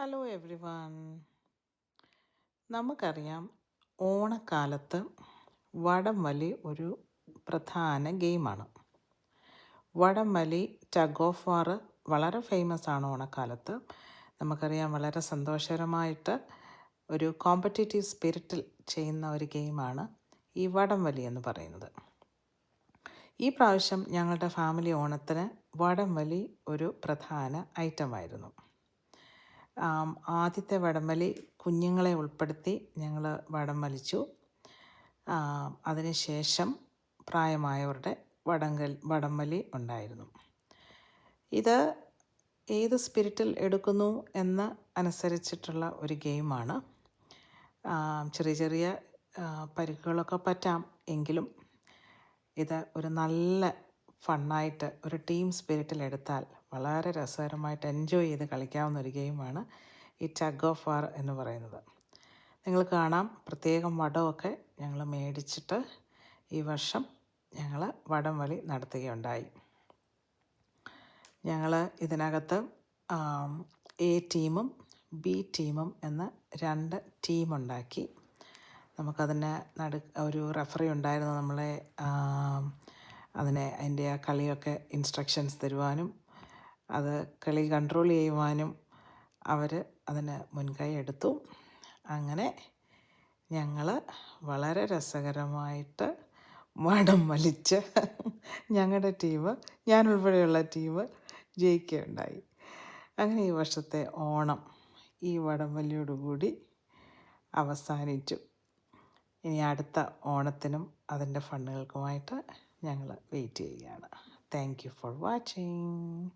Hello every one നമുക്കറിയാം ഓണക്കാലത്ത് വടംവലി ഒരു പ്രധാന ഗെയിമാണ്. വടംവലി ടഗ് ഓഫ് വാർ വളരെ ഫേമസ് ആണ് ഓണക്കാലത്ത്. നമുക്കറിയാം വളരെ സന്തോഷകരമായിട്ട് ഒരു കോമ്പറ്റേറ്റീവ് സ്പിരിറ്റിൽ ചെയ്യുന്ന ഒരു ഗെയിമാണ് ഈ വടംവലി എന്ന് പറയുന്നത്. ഈ പ്രാവശ്യം ഞങ്ങളുടെ ഫാമിലി ഓണത്തിന് വടംവലി ഒരു പ്രധാന ഐറ്റമായിരുന്നു ആദ്യത്തെ വടംവലി കുഞ്ഞുങ്ങളെ ഉൾപ്പെടുത്തി ഞങ്ങൾ വടം വലിച്ചു അതിനുശേഷം പ്രായമായവരുടെ വടങ്കൽ വടംവലി ഉണ്ടായിരുന്നു. ഇത് ഏത് സ്പിരിറ്റിൽ എടുക്കുന്നു എന്ന് അനുസരിച്ചിട്ടുള്ള ഒരു ഗെയിമാണ്. ചെറിയ ചെറിയ പരിക്കുകളൊക്കെ പറ്റാം എങ്കിലും ഇത് ഒരു നല്ല ഫണ്ണായിട്ട് ഒരു ടീം സ്പിരിറ്റിൽ എടുത്താൽ വളരെ രസകരമായിട്ട് എൻജോയ് ചെയ്ത് കളിക്കാവുന്ന ഒരു ഗെയിമാണ് ഈ ടഗ് ഓഫ് വാർ എന്ന് പറയുന്നത്. നിങ്ങൾ കാണാം പ്രത്യേകം വടമൊക്കെ ഞങ്ങൾ മേടിച്ചിട്ട് ഈ വർഷം ഞങ്ങൾ വടം വലി നടത്തുകയുണ്ടായി. ഞങ്ങൾ ഇതിനകത്ത് എ ടീമും ബി ടീമും എന്ന രണ്ട് ടീമുണ്ടാക്കി. നമുക്കതിന് നടു ഒരു റെഫറി ഉണ്ടായിരുന്നു നമ്മളെ അതിനെ അതിന്റെ ആ കളിയൊക്കെ ഇൻസ്ട്രക്ഷൻസ് തരുവാനും അത് കളി കൺട്രോൾ ചെയ്യുവാനും അവർ അതിന് മുൻകൈ എടുത്തു. അങ്ങനെ ഞങ്ങൾ വളരെ രസകരമായിട്ട് മടം വലിച്ച് ഞങ്ങളുടെ ടീം ഞാൻ ഉൾപ്പെടെയുള്ള ടീം ജയിക്കുകയുണ്ടായി. അങ്ങനെ ഈ വർഷത്തെ ഓണം ഈ വടം വലിയോടുകൂടി അവസാനിച്ചു. ഇനി അടുത്ത ഓണത്തിനും അതിന്റെ ഫണ്ടുകൾക്കുമായിട്ട് ഞങ്ങൾ വെയിറ്റ് ചെയ്യുകയാണ്. Thank you for watching